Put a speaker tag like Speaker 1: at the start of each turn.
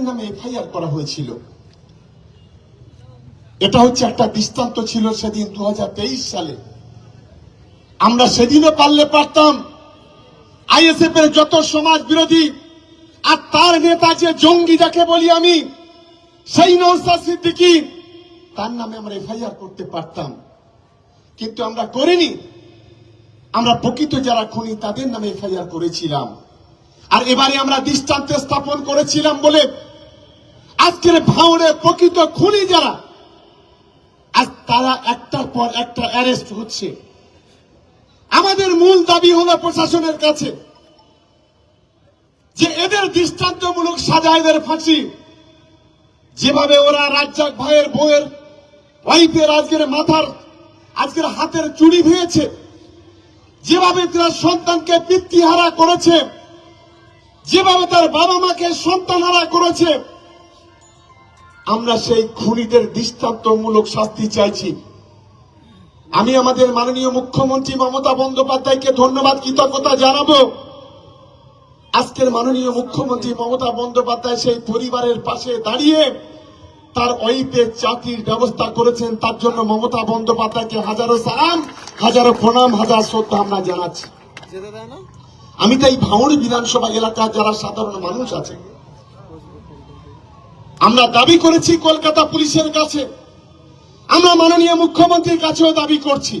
Speaker 1: তাদের নামে এফআইআর করা হয়েছিল। এটা হচ্ছে একটা দৃষ্টান্ত ছিল সেদিন দু সালে। আমরা সেদিনও পারলে পারতাম। আইএসএফ এর যত সমাজ বিরোধী আর তার নেতা যে জঙ্গি যাকে বলি আমি, সেই সিদ্দিকী, তার নামে আমরা এফআইআর করতে পারতাম। কিন্তু আমরা করিনি। আমরা প্রকৃত যারা খুনি, তাদের নামে এফআইআর করেছিলাম। আর এবারে আমরা দৃষ্টান্ত স্থাপন করেছিলাম বলে আজকের ভাঙড়ে প্রকৃত খুনি যারা, আজ তারা একটার পর একটা অ্যারেস্ট হচ্ছে। আমাদের মূল দাবি হলো প্রশাসনের কাছে যে এদের দৃষ্টান্তমূলক সাজা এদের ফাঁসি। যেভাবে ওরা রাজ্জাক ভাইয়ের বউয়ের ওয়াইফের আজকের মাথার, আজকের হাতের চুড়ি ভেঙেছে, যেভাবে তার সন্তানকে পিতৃহারা করেছে, যেভাবে তার বাবা মাকে সন্তানহারা করেছে আমরা সেই খুনিদের দৃষ্টান্তমূলক শাস্তি চাইছি। আমি আমাদের মাননীয় মুখ্যমন্ত্রী মমতা বন্দ্যোপাধ্যায়কে ধন্যবাদ কৃতজ্ঞতা জানাব। আজকের মাননীয় মুখ্যমন্ত্রী মমতা বন্দ্যোপাধ্যায় সেই পরিবারের পাশে দাঁড়িয়ে তার ওয়াইফের চাকরির ব্যবস্থা করেছেন। তার জন্য মমতা বন্দ্যোপাধ্যায়কে হাজারো সালাম হাজারো প্রণাম হাজার শ্রদ্ধা আমরা জানাচ্ছি। আমি তাই ভাঙড়ি বিধানসভা এলাকার যারা সাধারণ মানুষ আছে আমরা দাবি করেছি কলকাতা পুলিশের কাছে। আমরা মাননীয় মুখ্যমন্ত্রীর কাছেও দাবি করছি।